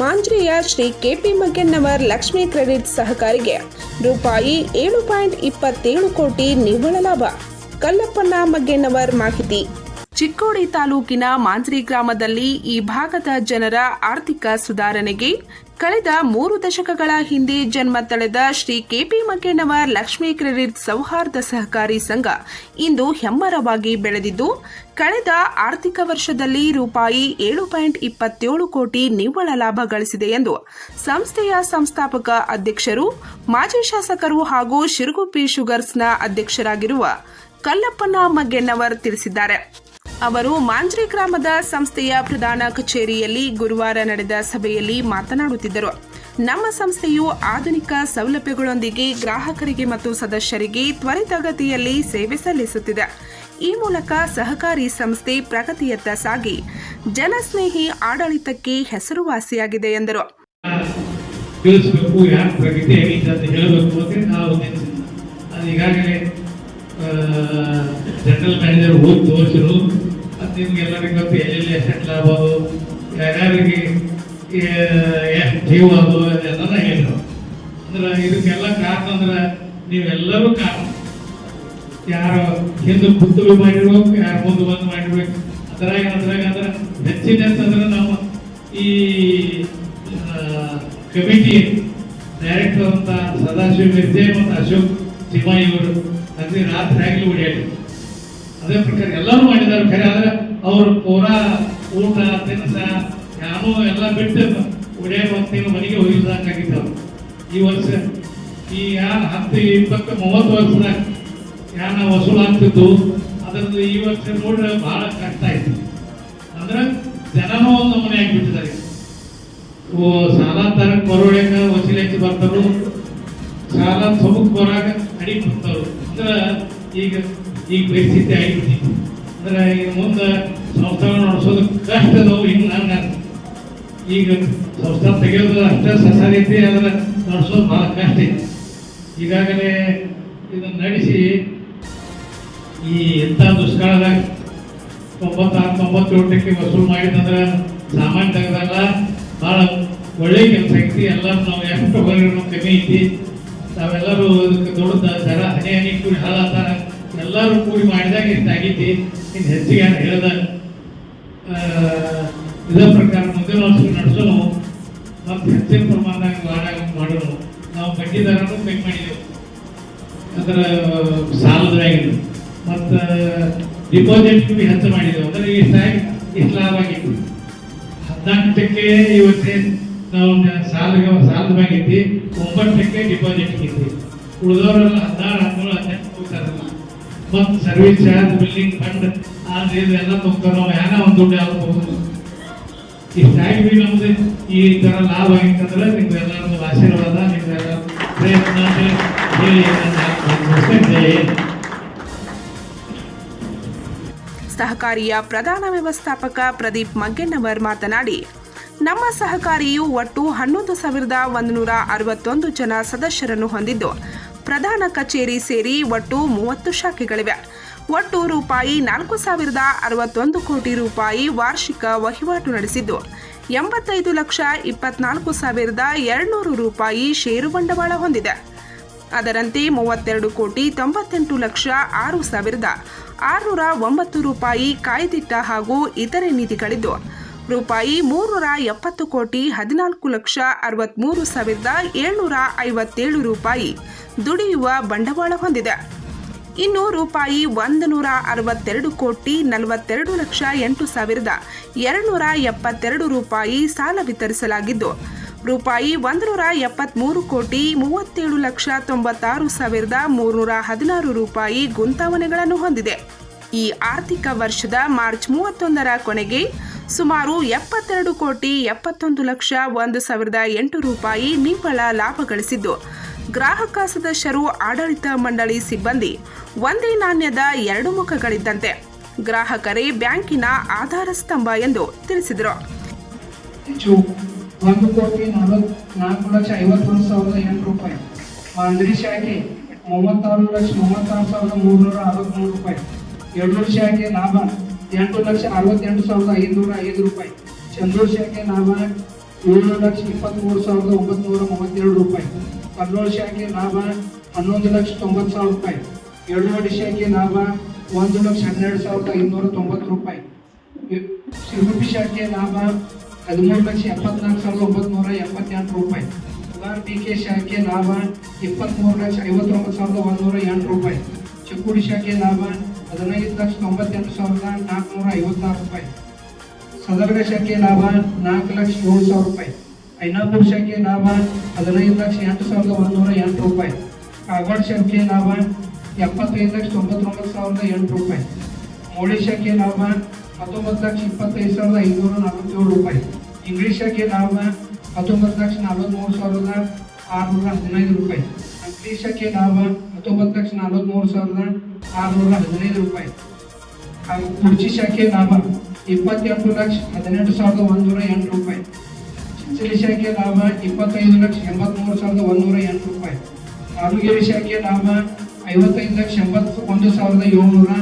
ಮಾಂಜ್ರಿಯ Shri KP Maggennavar Lakshmi credit ಸಹಕಾರಿಗೆ ರೂಪಾಯಿ ಏಳು ಪಾಯಿಂಟ್ ಇಪ್ಪತ್ತೇಳು ಕೋಟಿ ನಿವ್ವಳ ಲಾಭ. ಕಲ್ಲಪ್ಪನ ಮಗ್ಗೆನ್ನವರ್ ಮಾಹಿತಿ. ಚಿಕ್ಕೋಡಿ ತಾಲೂಕಿನ ಮಾಂಜ್ರಿ ಗ್ರಾಮದಲ್ಲಿ ಈ ಭಾಗದ ಜನರ ಆರ್ಥಿಕ ಸುಧಾರಣೆಗೆ ಕಳೆದ ಮೂರು ದಶಕಗಳ ಹಿಂದೆ ಜನ್ಮ ತಳೆದ ಶ್ರೀ ಕೆಪಿ ಮಕ್ಕಣ್ಣವರ್ ಲಕ್ಷ್ಮೀ ಕ್ರೆಡಿಟ್ ಸೌಹಾರ್ದ ಸಹಕಾರಿ ಸಂಘ ಇಂದು ಹೆಮ್ಮರವಾಗಿ ಬೆಳೆದಿದ್ದು, ಕಳೆದ ಆರ್ಥಿಕ ವರ್ಷದಲ್ಲಿ ರೂಪಾಯಿ ಏಳು ಪಾಯಿಂಟ್ ಇಪ್ಪತ್ತೇಳು ಕೋಟಿ ನಿವ್ವಳ ಲಾಭ ಗಳಿಸಿದೆ ಎಂದು ಸಂಸ್ಥೆಯ ಸಂಸ್ಥಾಪಕ ಅಧ್ಯಕ್ಷರು, ಮಾಜಿ ಶಾಸಕರು ಹಾಗೂ ಶಿರುಗುಪ್ಪಿ ಶುಗರ್ಸ್ನ ಅಧ್ಯಕ್ಷರಾಗಿರುವ ಕಲ್ಲಪ್ಪನ ಮಗ್ಗೆಣ್ಣವರ್ ತಿಳಿಸಿದ್ದಾರೆ. ಅವರು ಮಾಂಜ್ರಿ ಗ್ರಾಮದ ಸಂಸ್ಥೆಯ ಪ್ರಧಾನ ಕಚೇರಿಯಲ್ಲಿ ಗುರುವಾರ ನಡೆದ ಸಭೆಯಲ್ಲಿ ಮಾತನಾಡುತ್ತಿದ್ದರು. ನಮ್ಮ ಸಂಸ್ಥೆಯು ಆಧುನಿಕ ಸೌಲಭ್ಯಗಳೊಂದಿಗೆ ಗ್ರಾಹಕರಿಗೆ ಮತ್ತು ಸದಸ್ಯರಿಗೆ ತ್ವರಿತಗತಿಯಲ್ಲಿ ಸೇವೆ ಸಲ್ಲಿಸುತ್ತಿದೆ. ಈ ಮೂಲಕ ಸಹಕಾರಿ ಸಂಸ್ಥೆ ಪ್ರಗತಿಯತ್ತ ಸಾಗಿ. ಜನಸ್ನೇಹಿ ಆಡಳಿತಕ್ಕೆ ಹೆಸರುವಾಸಿಯಾಗಿದೆ ಎಂದರು. ಜನರಲ್ ಮ್ಯಾನೇಜರ್ ಹೋಗಿ ತೋರಿಸಿರು ಅದು ನಿಮ್ಗೆಲ್ಲರಿಗೂ ಎಲ್ಲಿ ಎಲ್ಲೆಲ್ಲಿ ಸೆಟ್ಲ್ ಆಗ್ಬೋದು? ಯಾರ್ಯಾರಿಗೆ ಜೀವ ಅದು ಅದೆಲ್ಲ ಹೇಳಿದ್ರು. ಅಂದ್ರೆ ಇದಕ್ಕೆಲ್ಲ ಕಾರಣ ಅಂದ್ರೆ ನೀವೆಲ್ಲರೂ ಕಾರಣ. ಯಾರು ಹಿಂದೆ ಕುತ್ತುವೆ ಮಾಡಿರ್ಬೇಕು, ಯಾರು ಮುಂದೆ ಬಂದು ಮಾಡಿರ್ಬೇಕು. ಅದರ ಅದ್ರಾಗ ಅಂದ್ರೆ ಹೆಚ್ಚಿನ ಅಂತಂದ್ರೆ ನಾವು ಈ ಕಮಿಟಿ ಡೈರೆಕ್ಟರ್ ಅಂತ ಸದಾಶಿವ ಮಿರ್ಜೆ ಮತ್ತು ಅಶೋಕ್ ಸಿಮಾಯಿ ಅವರು ಅಲ್ಲಿ ರಾತ್ರಿ ಆಗಲಿ ಓಡಿಯಾಡಿ ಅದೇ ಪ್ರಕಾರ ಎಲ್ಲರೂ ಮಾಡಿದ್ದಾರೆ. ಖರೆ, ಆದ್ರೆ ಅವರು ಪೂರಾ ಊಟ ತಿನ್ಸ ಯಾನು ಎಲ್ಲ ಬಿಟ್ಟು ಒಡೆಯ ಹೊತ್ತಿನ ಮನೆಗೆ ಅವ್ರು. ಈ ವರ್ಷ, ಈ ಯಾರು ಹತ್ತು, ಇಪ್ಪತ್ತು, ಮೂವತ್ತು ವರ್ಷದಾಗ ಯಾನ ವಸೂಲಾಗ್ತಿದ್ದು ಅದರದ್ದು ಈ ವರ್ಷ ನೋಡ್ರೆ ಬಹಳ ಕಷ್ಟ ಆಯ್ತು. ಅಂದ್ರೆ ಜನನೂ ಒಂದು ಮನೆ ಆಗಿಬಿಟ್ಟಿದ್ದಾರೆ. ಓ, ಸಾಲ ತರಕ್ ಬರೋಳ್ಯಾಕ ವಸೂಲಿ ಹೆಚ್ಚು ಬರ್ತಾರು? ಸಾಲ ಸೊಬಕ್ ಬರಾಕ ಅಡಿ ಬರ್ತಾರು ಅಂದ್ರೆ ಈಗ ಈಗ ಪರಿಸ್ಥಿತಿ ಆಗಿಬಿಟ್ಟಿತ್ತು ಅಂದ್ರೆ ಈಗ ಮುಂದೆ ಸಂಸ್ಥೆ ನಡೆಸೋದು ಅದಾವು ಹಿಂಗೆ ನನಗೆ ಈಗ ಸಂಸ್ಥೆ ತೆಗೆಯೋದು ಅಷ್ಟೇ ಸಸಾರೈತಿ ಅದರ ನಡೆಸೋದು ಭಾಳ ಕಷ್ಟ. ಐತಿ ಈಗಾಗಲೇ ಇದನ್ನ ನಡೆಸಿ ಈ ಎಂಥ ದುಷ್ಕಾಲದಾಗ ತೊಂಬತ್ತಾರು ತೊಂಬತ್ತೇಳಕ್ಕೆ ವಸೂಲು ಮಾಡಿದಂದ್ರೆ ಸಾಮಾನ್ಯ ತೆಗೆದಲ್ಲ ಭಾಳ ಒಳ್ಳೆಯ ಕೆಲಸ ಐತಿ. ಎಲ್ಲರೂ ನಾವು ಎಷ್ಟು ಹೊರಗಿರೋ ಕಮ್ಮಿ ಐತಿ. ತಾವೆಲ್ಲರೂ ಇದಕ್ಕೆ ದೊಡ್ಡ ದರ ಹನಿ ಹನಿ ಕೂಡಿ ಹಾಳಾತಾರ ಎಲ್ಲರೂ ಕೂಡಿ ಮಾಡಿದಾಗ ಇಷ್ಟು ಆಗೈತಿ ಇನ್ನು ಹೆಚ್ಚಿಗೆ ಯಾರು ಹೇಳ್ದ ಆ, ಇದೇ ಪ್ರಕಾರ ಮುಂದಿನ ವರ್ಷ ನಡೆಸಲು ಮತ್ತು ಹೆಚ್ಚಿನ ಪ್ರಮಾಣದಾಗ ಮಾಡಾಗ ಮಾಡಲು ನಾವು ಬಡ್ಡಿ ದರನೂ ಪೇ ಮಾಡಿದೆವು. ಅದರ ಸಾಲದಾಗಿದ್ದು ಮತ್ತು ಡಿಪಾಸಿಟ್ ಹೆಚ್ಚು ಮಾಡಿದೆವು. ಅಂದ್ರೆ ಇಷ್ಟಾಗಿ ಇಷ್ಟು ಲಾಭ ಆಗಿತ್ತು. ಹದಿನಾಲ್ಕಕ್ಕೆ ಇವತ್ತೇ ನಾವು ಸಾಲ ಸಾಲದ ಬಾಗಿತ್ತು ಒಂಬತ್ತಕ್ಕೆ ಡಿಪಾಸಿಟ್ ಐತಿ ಉಳಿದವರೆಲ್ಲ ಹದಿನಾರು, ಹದಿನೇಳು, ಹದಿನೆಂಟು ಹೋಗ್ತಾರಲ್ಲ ಮತ್ತು ಸರ್ವಿಸ್ ಚಾರ್ಜ್ ಬಿಲ್ಲಿಂಗ್ ಫಂಡ್ ಆದ್ರೆ ಇದು ಎಲ್ಲ ತಗೋತಾರೆ ನಾವು ಯಾನ ಒಂದು ದುಡ್ಡು ಯಾವ್ದು ತಗೋದು ಇಷ್ಟಾಗಿ ಬಿ ನಮ್ದು ಈ ತರ ಲಾಭ ಆಗಿತ್ತಂದ್ರೆ ನಿಮ್ಗೆ ಎಲ್ಲರದ್ದು ಆಶೀರ್ವಾದ ನಿಮ್ಗೆಲ್ಲ ಪ್ರಯತ್ನ ಹೇಳಿ. ಸಹಕಾರಿಯ ಪ್ರಧಾನ ವ್ಯವಸ್ಥಾಪಕ ಪ್ರದೀಪ್ ಮಗ್ಗೆನ್ನವರ್ ಮಾತನಾಡಿ, ನಮ್ಮ ಸಹಕಾರಿಯು ಒಟ್ಟು ಹನ್ನೊಂದು ಸಾವಿರದ ಒಂದು ನೂರ ಅರವತ್ತೊಂದು ಜನ ಸದಸ್ಯರನ್ನು ಹೊಂದಿದ್ದು. ಪ್ರಧಾನ ಕಚೇರಿ ಸೇರಿ ಒಟ್ಟು ಮೂವತ್ತು ಶಾಖೆಗಳಿವೆ. ಒಟ್ಟು ರೂಪಾಯಿ ನಾಲ್ಕು ಸಾವಿರದ ಅರವತ್ತೊಂದು ಕೋಟಿ ರೂಪಾಯಿ ವಾರ್ಷಿಕ ವಹಿವಾಟು ನಡೆಸಿದ್ದು. ಎಂಬತ್ತೈದು ಲಕ್ಷ ಇಪ್ಪತ್ನಾಲ್ಕು ಸಾವಿರದ ಎರಡುನೂರು ರೂಪಾಯಿ ಷೇರು ಬಂಡವಾಳ ಹೊಂದಿದೆ. ಅದರಂತೆ ಮೂವತ್ತೆರಡು ಕೋಟಿ ತೊಂಬತ್ತೆಂಟು ಲಕ್ಷ ಆರು ಸಾವಿರದ ಆರುನೂರ ಒಂಬತ್ತು ರೂಪಾಯಿ ಕಾಯ್ದಿಟ್ಟ ಹಾಗೂ ಇತರೆ ನಿಧಿಗಳಿದ್ದು. ರೂಪಾಯಿ ಮೂರ್ನೂರ ಎಪ್ಪತ್ತು ಕೋಟಿ ಹದಿನಾಲ್ಕು ಲಕ್ಷ ಅರವತ್ತ್ಮೂರು ಸಾವಿರದ ಏಳ್ನೂರ ಐವತ್ತೇಳು ರೂಪಾಯಿ ದುಡಿಯುವ ಬಂಡವಾಳ ಹೊಂದಿದೆ. ಇನ್ನು ರೂಪಾಯಿ ಒಂದು ನೂರ ಅರವತ್ತೆರಡು ಕೋಟಿ ನಲವತ್ತೆರಡು ಲಕ್ಷ ಎಂಟು ಸಾವಿರದ ಎರಡುನೂರ ಎಪ್ಪತ್ತೆರಡು ರೂಪಾಯಿ ಸಾಲ ವಿತರಿಸಲಾಗಿದ್ದು, ರೂಪಾಯಿ ಒಂದು ನೂರ ಎಪ್ಪತ್ತ್ಮೂರು ಕೋಟಿ ಮೂವತ್ತೇಳು ಲಕ್ಷ ತೊಂಬತ್ತಾರು ಸಾವಿರದ ಮೂರುನೂರ ಹದಿನಾರು ರೂಪಾಯಿ ಗುಂತಾವಣೆಗಳನ್ನು ಹೊಂದಿದೆ. ಈ ಆರ್ಥಿಕ ವರ್ಷದ ಮಾರ್ಚ್ ಮೂವತ್ತೊಂದರ ಕೊನೆಗೆ ಸುಮಾರು ಎಪ್ಪತ್ತೆರಡು ಕೋಟಿ ಎಪ್ಪತ್ತೊಂದು ಲಕ್ಷ ಒಂದು ಸಾವಿರದ ಎಂಟು ರೂಪಾಯಿ ನಿವ್ವಳ ಲಾಭ ಗಳಿಸಿದ್ದು. ಗ್ರಾಹಕ ಸದಸ್ಯರು ಆಡಳಿತ ಮಂಡಳಿ ಸಿಬ್ಬಂದಿ, ಒಂದೇ ನಾಣ್ಯದ ಎರಡು ಮುಖಗಳಿದ್ದಂತೆ. ಗ್ರಾಹಕರೇ ಬ್ಯಾಂಕಿನ ಆಧಾರ ಸ್ತಂಭ ಎಂದು ತಿಳಿಸಿದರು. ಒಂದು ಕೋಟಿ ನಾಲ್ಕು ಲಕ್ಷ ಐವತ್ತೊಂದು ಸಾವಿರದ ಎಂಟು ರೂಪಾಯಿ. ಆಂಧ್ರಿ ಶಾಖೆ ಮೂವತ್ತಾರು ಲಕ್ಷ ಮೂವತ್ತಾರು ಸಾವಿರದ ಮೂರುನೂರ ಅರವತ್ತ್ಮೂರು ರೂಪಾಯಿ. ಯಡೂರು ಶಾಖೆ ಲಾಭ ಎಂಟು ಲಕ್ಷ ಅರವತ್ತೆಂಟು ಸಾವಿರದ ಐನೂರ ಐದು ರೂಪಾಯಿ. ಚಂದೂರು ಶಾಖೆ ಲಾಭ ಏಳು ಲಕ್ಷ ಇಪ್ಪತ್ತ್ಮೂರು ಸಾವಿರದ ಒಂಬತ್ನೂರ ಮೂವತ್ತೆರಡು ರೂಪಾಯಿ. ಕಲ್ಲೋಳ ಶಾಖೆ ಲಾಭ ಹನ್ನೊಂದು ಲಕ್ಷ ತೊಂಬತ್ತು ಸಾವಿರ ರೂಪಾಯಿ. ಎಳುವಡಿ ಶಾಖೆ ಲಾಭ ಒಂದು ಲಕ್ಷ ಹನ್ನೆರಡು ಸಾವಿರದ ಐನೂರ ತೊಂಬತ್ತು ರೂಪಾಯಿ. ಸಿರುಗುಪ್ಪಿ ಶಾಖೆ ಲಾಭ ಹದಿಮೂರು ಲಕ್ಷ ಎಪ್ಪತ್ನಾಲ್ಕು ಸಾವಿರದ ಒಂಬತ್ನೂರ ಎಪ್ಪತ್ತೆಂಟು ರೂಪಾಯಿ. ಕುಮಾರ್ ಪಿ ಕೆ ಶಾಖೆ ಲಾಭ ಇಪ್ಪತ್ತ್ಮೂರು ಲಕ್ಷ ಐವತ್ತೊಂಬತ್ತು ಸಾವಿರದ ಒಂದೂರ ಎಂಟು ರೂಪಾಯಿ. ಚಿಕ್ಕುಡಿ ಶಾಖೆ ಲಾಭ ಹದಿನೈದು ಲಕ್ಷ ತೊಂಬತ್ತೆಂಟು ಸಾವಿರದ ನಾಲ್ಕುನೂರ ಐವತ್ತಾರು ರೂಪಾಯಿ. ಸದರ್ಗ ಶಾಖೆ ಲಾಭ ನಾಲ್ಕು ಲಕ್ಷ ಏಳು ಸಾವಿರ ರೂಪಾಯಿ. ಐನಾಪುರ ಶಾಖೆ ಲಾಭ ಹದಿನೈದು ಲಕ್ಷ ಎಂಟು ಸಾವಿರದ ಒಂದುನೂರ ಎಂಟು ರೂಪಾಯಿ. ಕಾಗವಾಡ ಶಾಖೆ ಲಾಭ ಎಪ್ಪತ್ತೈದು ಲಕ್ಷ ತೊಂಬತ್ತೊಂಬತ್ತು ಸಾವಿರದ ಎಂಟು ರೂಪಾಯಿ. ಮೋಳಿ ಶಾಖೆ ಲಾಭ ಹತ್ತೊಂಬತ್ತು ಲಕ್ಷ ಇಪ್ಪತ್ತೈದು ಸಾವಿರದ ಐನೂರ ನಲವತ್ತೇಳು ರೂಪಾಯಿ. ಇಂಗ್ಲೀಷ್ ಶಾಖೆ ಲಾಭ ಹತ್ತೊಂಬತ್ತು ಲಕ್ಷ ನಲವತ್ತ್ಮೂರು ಸಾವಿರದ ಆರುನೂರ ಹದಿನೈದು ರೂಪಾಯಿ. ಅಂಗ್ಲೀಷ್ ಶಾಖೆ ಲಾಭ ಹತ್ತೊಂಬತ್ತು ಲಕ್ಷ ನಲವತ್ತ್ಮೂರು ಸಾವಿರದ ಆರುನೂರ ಹದಿನೈದು ರೂಪಾಯಿ. ಹಾಗೂ ಕುರ್ಚಿ ಶಾಖೆ ಲಾಭ, ಇಪ್ಪತ್ತೆಂಟು ಲಕ್ಷ, ಹದಿನೆಂಟು ಸಾವಿರದ ಒಂದೂರ ಎಂಟು ರೂಪಾಯಿ. ಚಿಂಚಲಿ ಶಾಖೆ ಲಾಭ, ಇಪ್ಪತ್ತೈದು ಲಕ್ಷ, ಎಂಬತ್ಮೂರು ಸಾವಿರದ ಒಂದೂರ ಎಂಟು ರೂಪಾಯಿ. ಆಲೂಗೆರೆ ಶಾಖೆ ಲಾಭ, ಐವತ್ತೈದು ಲಕ್ಷ ಎಂಬತ್ತು ಒಂದು ಸಾವಿರದ ಏಳ್ನೂರ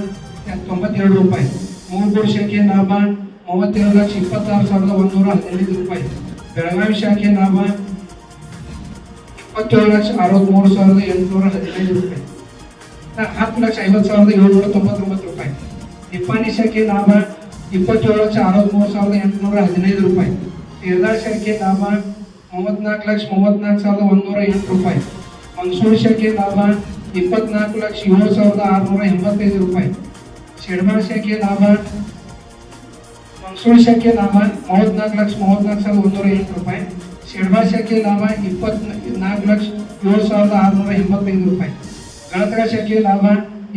ತೊಂಬತ್ತೆರಡು ರೂಪಾಯಿ. ಮೂಗೂರು ಶಾಖೆ ಲಾಭ ಮೂವತ್ತೇಳು ಲಕ್ಷ, ಇಪ್ಪತ್ತಾರು ಸಾವಿರದ ಒಂದೂರ ಹದಿನೈದು ರೂಪಾಯಿ. ಬೆಳಗಾವಿ ಶಾಖೆ ಲಾಭ, ಇಪ್ಪತ್ತೇಳು ಲಕ್ಷ ಅರವತ್ತ್ಮೂರು ಸಾವಿರದ ಎಂಟುನೂರ ಹದಿನೈದು ರೂಪಾಯಿ. ಹತ್ತು ಲಕ್ಷ ಐವತ್ತು ಸಾವಿರದ ಏಳ್ನೂರ ತೊಂಬತ್ತೊಂಬತ್ತು ರೂಪಾಯಿ. ನಿಪ್ಪಾಣಿ ಶಾಖೆ ಲಾಭ ಇಪ್ಪತ್ತೇಳು ಲಕ್ಷ ಅರವತ್ತ್ಮೂರು ಸಾವಿರದ ಎಂಟುನೂರ ಹದಿನೈದು ರೂಪಾಯಿ. ತೀರ್ದಾಳ್ ಶಾಖೆ ಲಾಭ ಮೂವತ್ನಾಲ್ಕು ಲಕ್ಷ ಮೂವತ್ನಾಲ್ಕು ಸಾವಿರದ ಒಂದುನೂರ ಎಂಟು ರೂಪಾಯಿ. ಮಂಗಸೂರು ಶಾಖೆ ಲಾಭ ಇಪ್ಪತ್ನಾಲ್ಕು ಲಕ್ಷ ಏಳು ಸಾವಿರದ ಆರುನೂರ ಎಂಬತ್ತೈದು ರೂಪಾಯಿ. ಶಿಡ್ಮಾಳ ಶಾಖೆ ಲಾಭ ಮಂಗಸೂರು ಶಾಖೆ ಲಾಭ ಮೂವತ್ನಾಲ್ಕು ಲಕ್ಷ ಮೂವತ್ನಾಲ್ಕು ಸಾವಿರದ ಒಂದುನೂರ ಎಂಟು ರೂಪಾಯಿ. ಶಿಡ್ಮಾಳ ಶಾಖೆ ಲಾಭ ಇಪ್ಪತ್ನಾಲ್ಕು ಲಕ್ಷ ಏಳು ಸಾವಿರದ ಆರುನೂರ ಎಂಬತ್ತೈದು ರೂಪಾಯಿ. ಗಳತಗ ಶಾಖೆ ಲಾಭ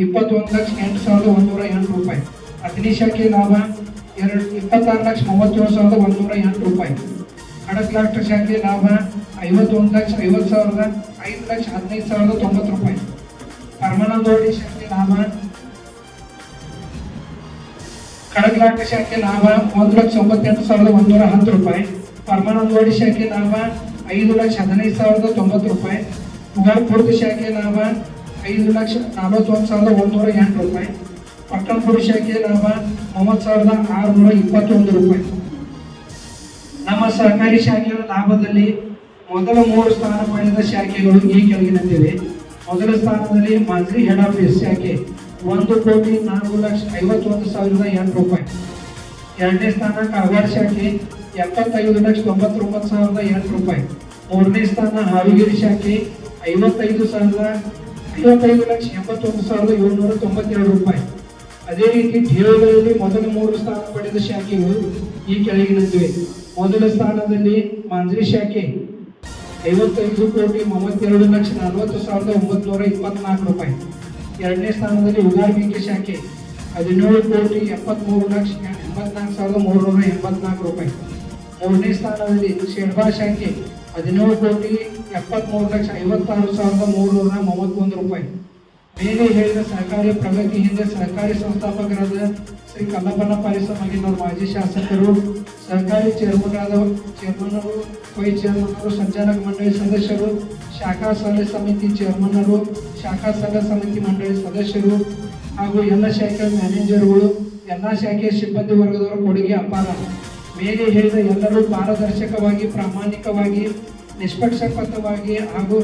ಇಪ್ಪತ್ತೊಂದು ಲಕ್ಷ ಎಂಟು ಸಾವಿರದ ಒಂದೂರ ಎಂಟು ರೂಪಾಯಿ. ಅಗ್ನಿ ಶಾಖೆ ಲಾಭ ಎರಡು, ಇಪ್ಪತ್ತಾರು ಲಕ್ಷ ಮೂವತ್ತೇಳು ಸಾವಿರದ ಒಂದೂರ ಎಂಟು ರೂಪಾಯಿ. ಕಡಕ್ಲಾಕ್ಟ ಶಾಖೆ ಲಾಭ ಐವತ್ತೊಂದು ಲಕ್ಷ ಐವತ್ತು ಸಾವಿರದ ಐದು ಲಕ್ಷ ಹದಿನೈದು ಸಾವಿರದ ತೊಂಬತ್ತು ರೂಪಾಯಿ. ಪರಮಾನಂದೋಡಿ ಶಾಖೆ ಲಾಭ ಕಡಕ್ಲಾಕ್ಟರ್ ಶಾಖೆ ಲಾಭ ಒಂದು ಲಕ್ಷ ಒಂಬತ್ತೆಂಟು ಸಾವಿರದ ಒಂದೂರ ಹತ್ತು ರೂಪಾಯಿ. ಪರಮಾನಂದವಾಡಿ ಶಾಖೆ ಲಾಭ ಐದು ಲಕ್ಷ ಹದಿನೈದು ಸಾವಿರದ ತೊಂಬತ್ತು ರೂಪಾಯಿ. ಉಗಾರ್ಪುರದ ಶಾಖೆ ಲಾಭ ಐದು ಲಕ್ಷ ನಲವತ್ತೊಂದು ಸಾವಿರದ ಒಂದೂರ ಎಂಟು ರೂಪಾಯಿ. ಪಟ್ಟಣಪುರ ಶಾಖೆ ಲಾಭ ಮೂವತ್ತು ಸಾವಿರದ ಆರುನೂರ ಇಪ್ಪತ್ತೊಂದು ರೂಪಾಯಿ. ನಮ್ಮ ಸಹಕಾರಿ ಶಾಖೆಗಳ ಲಾಭದಲ್ಲಿ ಮೊದಲ ಮೂರು ಸ್ಥಾನ ಪಡೆದ ಶಾಖೆಗಳು ಈ ಕೆಳಗಿನಂತಿವೆ. ಮೊದಲ ಸ್ಥಾನದಲ್ಲಿ ಮಾಜಿ ಹೆಡ್ ಆಫೀಸ್ ಶಾಖೆ ಒಂದು ಕೋಟಿ ನಾಲ್ಕು ಲಕ್ಷ ಐವತ್ತೊಂದು ಸಾವಿರದ ಎಂಟು ರೂಪಾಯಿ. ಎರಡನೇ ಸ್ಥಾನ ಕಾಗವಾಡ ಶಾಖೆ ಎಪ್ಪತ್ತೈದು ಲಕ್ಷ ತೊಂಬತ್ತೊಂಬತ್ತು ಸಾವಿರದ ಎಂಟು ರೂಪಾಯಿ. ಮೂರನೇ ಸ್ಥಾನ ಹಾವೇರಿ ಶಾಖೆ ಐವತ್ತೈದು ಸಾವಿರದ ಐವತ್ತೈದು ಲಕ್ಷ ಎಂಬತ್ತೊಂದು ಸಾವಿರದ ಏಳ್ನೂರ ತೊಂಬತ್ತೆರಡು ರೂಪಾಯಿ. ಅದೇ ರೀತಿ ಠೇವಣಿಗಳಲ್ಲಿ ಮೊದಲ ಮೂರು ಸ್ಥಾನ ಪಡೆದ ಶಾಖೆಗಳು ಈ ಕೆಳಗಿನಂತಿವೆ. ಮೊದಲ ಸ್ಥಾನದಲ್ಲಿ ಮಾಂಜ್ರಿ ಶಾಖೆ ಐವತ್ತೈದು ಕೋಟಿ ಮೂವತ್ತೆರಡು ಲಕ್ಷ ನಲವತ್ತು ಸಾವಿರದ ಒಂಬತ್ನೂರ ಇಪ್ಪತ್ನಾಲ್ಕು ರೂಪಾಯಿ. ಎರಡನೇ ಸ್ಥಾನದಲ್ಲಿ ಉಗಾರ್ಮಿಕೆ ಶಾಖೆ ಹದಿನೇಳು ಕೋಟಿ ಎಪ್ಪತ್ತ್ಮೂರು ಲಕ್ಷ ಎಂಬತ್ನಾಲ್ಕು ಸಾವಿರದ ಮೂರುನೂರ ಎಂಬತ್ನಾಲ್ಕು ರೂಪಾಯಿ. ಮೂರನೇ ಸ್ಥಾನದಲ್ಲಿ ಶೇಡ್ಬಾ ಶಾಖೆ ಹದಿನೇಳು ಕೋಟಿ ಎಪ್ಪತ್ತ್ಮೂರು ಲಕ್ಷ, ಐವತ್ತಾರು ಸಾವಿರದ ಮೂರುನೂರ ಮೂವತ್ತೊಂದು ರೂಪಾಯಿ. ಮೇಲೆ ಹೇಳಿದ ಸಹಕಾರಿ ಪ್ರಗತಿ ಹಿಂದೆ ಸಹಕಾರಿ ಸಂಸ್ಥಾಪಕರಾದ ಶ್ರೀ ಕಲ್ಲಪ್ಪನ ಪಾರಿಸಮಗಿನವರು ಮಾಜಿ ಶಾಸಕರು ಚೇರ್ಮನ್ ಚೇರ್ಮನ್ರಾದ ಚೇರ್ಮನ್ನರು ವೈಸ್ ಚೇರ್ಮನ್ನರು ಸಂಚಾಲಕ ಮಂಡಳಿ ಸದಸ್ಯರು, ಶಾಖಾ ಸಲಹೆ ಸಮಿತಿ ಚೇರ್ಮನ್ನರು ಶಾಖಾ ಸಲಹೆ ಸಮಿತಿ ಮಂಡಳಿ ಸದಸ್ಯರು ಹಾಗೂ ಎಲ್ಲ ಶಾಖೆ ಮ್ಯಾನೇಜರ್ಗಳು ಎಲ್ಲ ಶಾಖೆಯ ಸಿಬ್ಬಂದಿ ವರ್ಗದವರ ಕೊಡುಗೆ ಅಪಾರ. ಮೇಲೆ ಹೇಳಿದ ಎಲ್ಲರೂ ಪಾರದರ್ಶಕವಾಗಿ, ಪ್ರಾಮಾಣಿಕವಾಗಿ ನಿಷ್ಪಕ್ಷಪಾತವಾಗಿ ಹಾಗೂ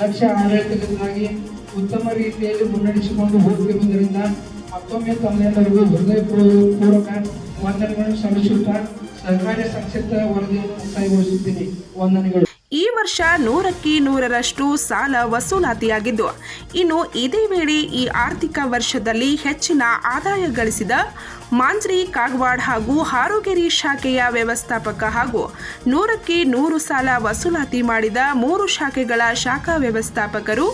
ದಕ್ಷ ಆಡಳಿತದಿಂದಾಗಿ ಉತ್ತಮ ರೀತಿಯಲ್ಲಿ ಮುನ್ನಡೆಸಿಕೊಂಡು ಹೋಗುತ್ತಿರುವುದರಿಂದ ಮತ್ತೊಮ್ಮೆ ತಮ್ಮೆಲ್ಲರಿಗೂ ಹೃದಯಪೂರ್ವಕ ವಂದನೆಗಳನ್ನು ಸಲ್ಲಿಸುತ್ತಾ ಈ ವರ್ಷ ನೂರಕ್ಕೆ ನೂರರಷ್ಟು ಸಾಲ ವಸೂಲಾತಿಯಾಗಿದ್ದು, ಇನ್ನು ಇದೇ ವೇಳೆ ಈ ಆರ್ಥಿಕ ವರ್ಷದಲ್ಲಿ ಹೆಚ್ಚಿನ ಆದಾಯ ಗಳಿಸಿದ ಮಾಂಜ್ರಿ ಕಾಗವಾಡ್ ಹಾಗೂ ಹಾರೋಗೆರಿ ಶಾಖೆಯ ವ್ಯವಸ್ಥಾಪಕ ಹಾಗೂ ನೂರಕ್ಕೆ ನೂರು ಸಾಲ ವಸೂಲಾತಿ ಮಾಡಿದ ಮೂರು ಶಾಖೆಗಳ ಶಾಖಾ ವ್ಯವಸ್ಥಾಪಕರು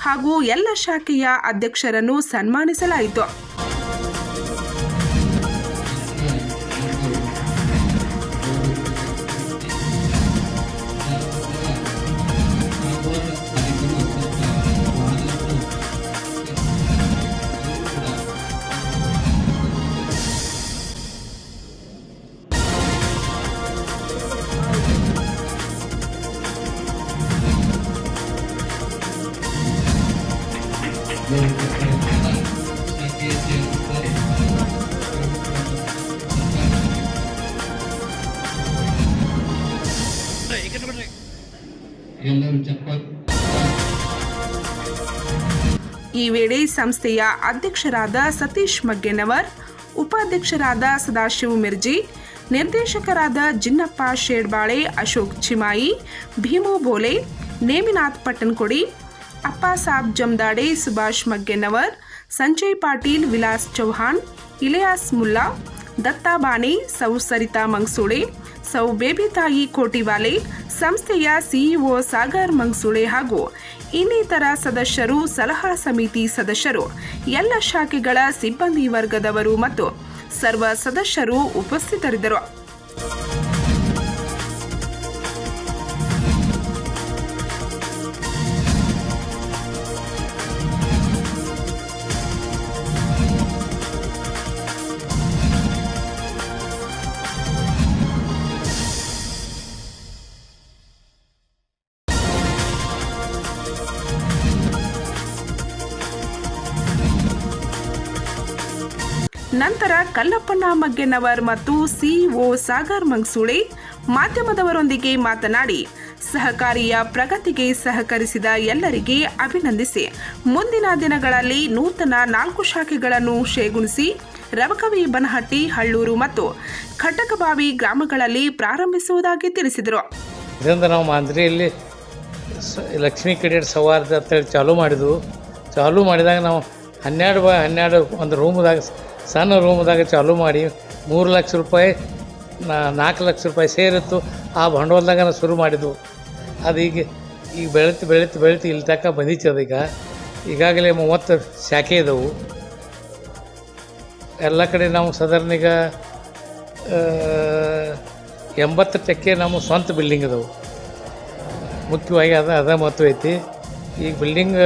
ಹಾಗೂ ಎಲ್ಲ ಶಾಖೆಯ ಅಧ್ಯಕ್ಷರನ್ನು ಸನ್ಮಾನಿಸಲಾಯಿತು. ಈ ವೇಳೆ ಸಂಸ್ಥೆಯ ಅಧ್ಯಕ್ಷರಾದ ಸತೀಶ್ ಮಗ್ಗೆನವರ್, ಉಪಾಧ್ಯಕ್ಷರಾದ ಸದಾಶಿವ ಮಿರ್ಜಿ, ನಿರ್ದೇಶಕರಾದ ಜಿನ್ನಪ್ಪ ಶೇಡ್ಬಾಳೆ, ಅಶೋಕ್ ಚಿಮಾಯಿ, ಭೀಮು ಬೋಲೆ, ನೇಮಿನಾಥ್ ಪಟ್ಟನ್ಕೊಡಿ ಅಪ್ಪಾಸಾಬ್ ಜಮ್ದಾಡೆ, ಸುಭಾಷ್ ಮಗ್ಗೆನವರ್, ಸಂಜಯ್ ಪಾಟೀಲ್, ವಿಲಾಸ್ ಚೌಹಾಣ್, ಇಲಿಯಾಸ್ ಮುಲ್ಲಾ, ದತ್ತಾ ಬಾಣಿ, ಸೌ ಸರಿತಾ ಮಂಗ್ಸೂಳೆ, ಸೌ ಬೇಬಿತಾಯಿ ಕೋಟಿವಾಲೆ, ಸಂಸ್ಥೆಯ ಸಿಇಒ ಸಾಗರ್ ಮಂಗ್ಸೂಳೆ ಹಾಗೂ ಇನ್ನಿತರ ಸದಸ್ಯರು, ಸಲಹಾ ಸಮಿತಿ ಸದಸ್ಯರು, ಎಲ್ಲ ಶಾಖೆಗಳ ಸಿಬ್ಬಂದಿ ವರ್ಗದವರು ಮತ್ತು ಸರ್ವ ಸದಸ್ಯರು ಉಪಸ್ಥಿತರಿದ್ದರು. ನಂತರ ಕಲ್ಲಪ್ಪಣ್ಣ ಮಗ್ಗೆನವರ್ ಮತ್ತು ಸಿಇಒ ಸಾಗರ್ ಮಂಗ್ಸೂಳೆ ಮಾಧ್ಯಮದವರೊಂದಿಗೆ ಮಾತನಾಡಿ, ಸಹಕಾರಿಯ ಪ್ರಗತಿಗೆ ಸಹಕರಿಸಿದ ಎಲ್ಲರಿಗೆ ಅಭಿನಂದಿಸಿ. ಮುಂದಿನ ದಿನಗಳಲ್ಲಿ ನೂತನ ನಾಲ್ಕು ಶಾಖೆಗಳನ್ನು ಶೇಗುಣಿಸಿ, ರವಕವಿ ಬನಹಟ್ಟಿ, ಹಳ್ಳೂರು ಮತ್ತು ಖಟಕಬಾವಿ ಗ್ರಾಮಗಳಲ್ಲಿ ಪ್ರಾರಂಭಿಸುವುದಾಗಿ ತಿಳಿಸಿದರು. ಇದರಿಂದ ನಾವು ಮಾಂದ್ರಿಯಲ್ಲಿ ಲಕ್ಷ್ಮೀ ಸೌಹಾರ್ದ ಸವಾರ್ದ ಅಂತೇಳಿ ಚಾಲೂ ಮಾಡಿದ್ವು. ಚಾಲೂ ಮಾಡಿದಾಗ ನಾವು ಹನ್ನೆರಡು ಬೈ ಹನ್ನೆರಡು ಒಂದು ರೂಮ್ದಾಗ ಸಣ್ಣ ರೂಮ್ದಾಗ ಚಾಲೂ ಮಾಡಿ ಮೂರು ಲಕ್ಷ ರೂಪಾಯಿ ನಾಲ್ಕು ಲಕ್ಷ ರೂಪಾಯಿ ಸೇರಿತ್ತು. ಆ ಬಂಡವಾಳದಾಗ ನಾವು ಶುರು ಮಾಡಿದ್ವು. ಅದು ಈಗ ಈಗ ಬೆಳೆತು ಬೆಳೆತು ಬೆಳೆತು ಇಲ್ಲಿ ತನಕ ಬಂದಿತ್ತು ಅದೀಗ ಈಗಾಗಲೇ ಮೂವತ್ತು ಶಾಖೆ ಇದ್ದವು ಎಲ್ಲ ಕಡೆ ನಾವು ಈಗ ಆ, ಎಂಬತ್ತು ಟಕ್ಕೆ ನಮ್ಮ ಸ್ವಂತ ಬಿಲ್ಡಿಂಗ್ ಇದಾವೆ. ಮುಖ್ಯವಾಗಿ ಅದು ಅದ ಮಹತ್ವ ಐತಿ. ಈಗ ಬಿಲ್ಡಿಂಗ್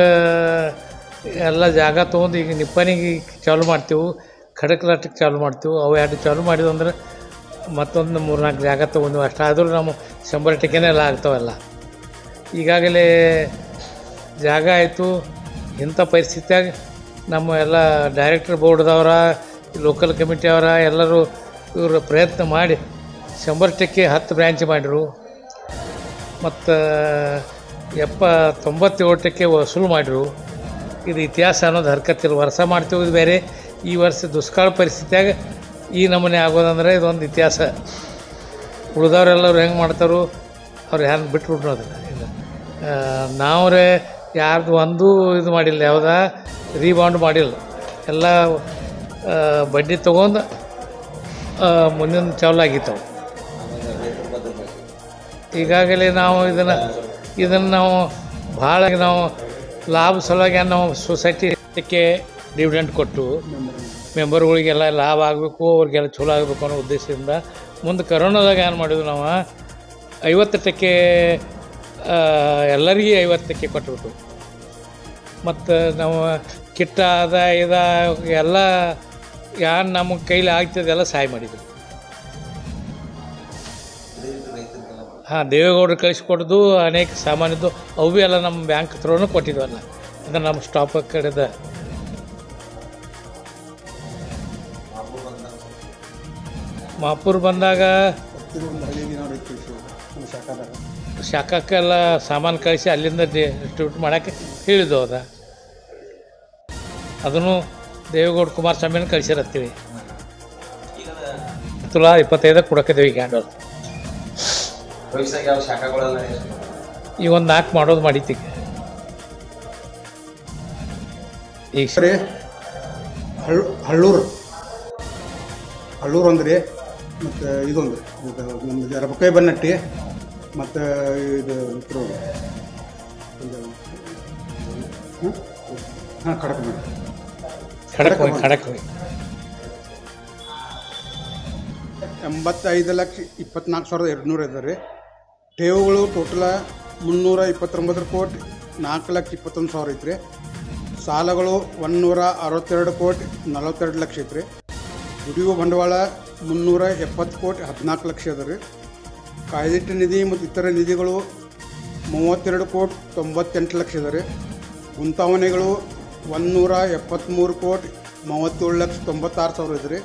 ಎಲ್ಲ ಜಾಗ ತೊಗೊಂಡು ಈಗ ನಿಪ್ಪನಿಗೆ ಚಾಲು ಮಾಡ್ತೀವಿ. ಖಡಕ್ಲಾಟಕ್ಕೆ ಚಾಲು ಮಾಡ್ತೀವಿ, ಅವು ಎರಡು ಚಾಲು ಮಾಡಿದ್ವು ಅಂದ್ರೆ ಮತ್ತೊಂದು ಮೂರ್ನಾಲ್ಕು ಜಾಗ ತೊಗೊಂಡು ಅಷ್ಟಾದರೂ ನಮ್ಮ ಶಂಬರ್ ಟಿಕೆನೇ ಎಲ್ಲ ಆಗ್ತಾವೆಲ್ಲ. ಈಗಾಗಲೇ ಜಾಗ ಆಯಿತು. ಇಂಥ ಪರಿಸ್ಥಿತಿಯಾಗ ನಮ್ಮ ಎಲ್ಲ ಡೈರೆಕ್ಟರ್ ಬೋರ್ಡ್ದವರ, ಲೋಕಲ್ ಕಮಿಟಿಯವರ ಎಲ್ಲರೂ ಇವರು ಪ್ರಯತ್ನ ಮಾಡಿ ಶಂಬರ್ ಟಕ್ಕೆ ಹತ್ತು ಬ್ರ್ಯಾಂಚ್ ಮಾಡಿರು. ಮತ್ತು ಎಪ್ಪ ತೊಂಬತ್ತೇಳು ಟಕ್ಕೆ ವಸೂಲು ಮಾಡಿರು. ಇದು ಇತಿಹಾಸ ಅನ್ನೋದು ಹರ್ಕತ್ತಿಲ್ಲ. ವರ್ಷ ಮಾಡ್ತೀವಿ ಇದು ಬೇರೆ. ಈ ವರ್ಷ ದುಷ್ಕಾಳ ಪರಿಸ್ಥಿತಿಯಾಗ ಈ ನಮೂನೆ ಆಗೋದಂದ್ರೆ ಇದೊಂದು ಇತಿಹಾಸ. ಉಳಿದವರೆಲ್ಲರೂ ಹೆಂಗೆ ಮಾಡ್ತಾರೋ ಅವ್ರು ಹೆಂಗೆ ಬಿಟ್ಬಿಟ್ರು ಅದನ್ನು. ಇದು ನಾವ್ರೆ ಯಾರ್ದು ಒಂದು ಇದು ಮಾಡಿಲ್ಲ, ಯಾವುದ ರೀಬೌಂಡ್ ಮಾಡಿಲ್ಲ. ಎಲ್ಲ ಬಡ್ಡಿ ತೊಗೊಂಡು ಮುಂದಿನ ಚಾವಲಾಗಿತ್ತವು ಈಗಾಗಲೇ ನಾವು ಇದನ್ನು ಇದನ್ನು ನಾವು ಭಾಳ ನಾವು ಲಾಭ ಸಲುವಾಗಿ ನಾವು ಸೊಸೈಟಿಗೆ ಡಿವಿಡೆಂಟ್ ಕೊಟ್ಟು ಮೆಂಬರ್ಗಳಿಗೆಲ್ಲ ಲಾಭ ಆಗಬೇಕು, ಅವ್ರಿಗೆಲ್ಲ ಚಲೋ ಆಗಬೇಕು ಅನ್ನೋ ಉದ್ದೇಶದಿಂದ ಮುಂದೆ ಕರೋನಾದಾಗ ಏನು ಮಾಡಿದ್ವಿ ನಾವು? ಐವತ್ತು ಟಕ್ಕೆ ಎಲ್ಲರಿಗೆ ಐವತ್ತು ಟಕ್ಕೆ ಕೊಟ್ಬಿಟ್ಟು ಮತ್ತು ನಾವು ಕಿಟ್ಟ ಅದ, ಇದ, ಎಲ್ಲ ಯಾರು ನಮ್ಮ ಕೈಲಿ ಆಗ್ತದೆಲ್ಲ ಸಹಾಯ ಮಾಡಿದ್ವಿ ಹಾಂ, ದೇವೇಗೌಡರು ಕಳಿಸ್ಕೊಡ್ದು, ಅನೇಕ ಸಾಮಾನಿದ್ದು, ಅವು ಎಲ್ಲ ನಮ್ಮ ಬ್ಯಾಂಕ್ ಹತ್ರನೂ ಕೊಟ್ಟಿದ್ವಲ್ಲ. ಅಂದ್ರೆ ನಮ್ಮ ಸ್ಟಾಪ್ ಕಡೆದ ಮಾಪುರ್ ಬಂದಾಗ ಶಾಖಕ್ಕೆಲ್ಲ ಸಾಮಾನು ಕಳಿಸಿ ಅಲ್ಲಿಂದ ಡಿಸ್ಟ್ರಿಬ್ಯೂಟ್ ಮಾಡೋಕ್ಕೆ ಹೇಳಿದ್ದು ಅದ ಅದನ್ನು ದೇವೇಗೌಡ ಕುಮಾರಸ್ವಾಮಿನ ಕಳಿಸಿರತ್ತೀವಿ. ತುಲಾ ಇಪ್ಪತ್ತೈದಕ್ಕೆ ಕೊಡೋಕ್ಕಿದ್ದೀವಿ ಈಗ ಶಾಖಗಳೆಲ್ಲ ಈಗ ಒಂದು ನಾಲ್ಕು ಮಾಡೋದು ಮಾಡಿತ್ತೀಗ ಈಗ ಸರಿ ಹಳ್ ಹಳ್ಳೂರು. ಹಳ್ಳೂರು ಒಂದ್ರಿ ಮತ್ತು ಇದೊಂದು ಇದು ನಮ್ಮದು ರಬಕಾಯಿ ಬನ್ನಟ್ಟಿ ಮತ್ತು ಇದು ಒಂದು ಹಾಂ ಖಡಕ್ ಮಾಡಿ. ಖಡಕ್ ಹೋಗಿ ಖಡಕ್ ಹೋಗಿ. ಎಂಬತ್ತೈದು ಲಕ್ಷ ಇಪ್ಪತ್ನಾಲ್ಕು ಸಾವಿರದ ಎರಡುನೂರು ಇದೆ ರೀ. ಠೇವುಗಳು ಟೋಟಲ ಮುನ್ನೂರ ಇಪ್ಪತ್ತೊಂಬತ್ತು ಕೋಟಿ ನಾಲ್ಕು ಲಕ್ಷ ಇಪ್ಪತ್ತೊಂದು ಸಾವಿರ ಐತ್ರಿ. ಸಾಲಗಳು ಒಂದುನೂರ ಅರವತ್ತೆರಡು ಕೋಟಿ ನಲವತ್ತೆರಡು ಲಕ್ಷ ಐತ್ರಿ. ದುಡಿಯುವ ಬಂಡವಾಳ ಮುನ್ನೂರ ಎಪ್ಪತ್ತು ಕೋಟಿ, ಹದಿನಾಲ್ಕು ಲಕ್ಷ ಅದ ರೀ. ಕಾಯ್ದಿಟ್ಟ ನಿಧಿ ಮತ್ತು ಇತರ ನಿಧಿಗಳು ಮೂವತ್ತೆರಡು ಕೋಟಿ, ತೊಂಬತ್ತೆಂಟು ಲಕ್ಷ ಅದ ರೀ. ಉಂತಾವಣೆಗಳು ಒಂದುನೂರ ಎಪ್ಪತ್ತ್ಮೂರು ಕೋಟಿ, ಮೂವತ್ತೇಳು ಲಕ್ಷ ತೊಂಬತ್ತಾರು ಸಾವಿರ ಇದೆ ರೀ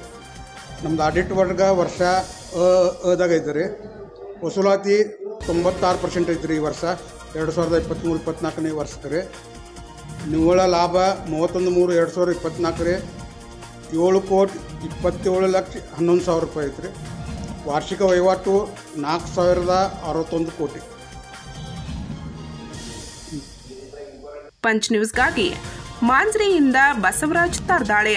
ನಮ್ದು ಆಡಿಟ್ ವರ್ಗ ವರ್ಷ ಅ ಅದಾಗ ರೀ. ವಸೂಲಾತಿ ತೊಂಬತ್ತಾರು ಪರ್ಸೆಂಟ್ ಐತ್ರಿ ಈ ವರ್ಷ, ಎರಡು ಸಾವಿರದ ಇಪ್ಪತ್ತ್ಮೂರು, ಇಪ್ಪತ್ತ್ನಾಲ್ಕನೇ ವರ್ಷಕ್ಕೆ ರೀ. ನಿವ್ವಳ ಲಾಭ ಮೂವತ್ತೊಂದು ಮೂರು, ಎರಡು ಸಾವಿರದ ಇಪ್ಪತ್ತ್ನಾಲ್ಕು ರೀ. ಏಳು ಕೋಟಿ ಇಪ್ಪತ್ತೇಳು ಲಕ್ಷ ಹನ್ನೊಂದು ಸಾವಿರ ರೂಪಾಯಿ ಐತ್ರಿ ವಾರ್ಷಿಕ ವಹಿವಾಟು ನಾಲ್ಕು ಸಾವಿರದ ಅರವತ್ತೊಂದು ಕೋಟಿ. ಪಂಚ್ ನ್ಯೂಸ್ಗಾಗಿ ಮಾಂಜ್ರಿಯಿಂದ ಬಸವರಾಜ್ ತರ್ದಾಳೆ.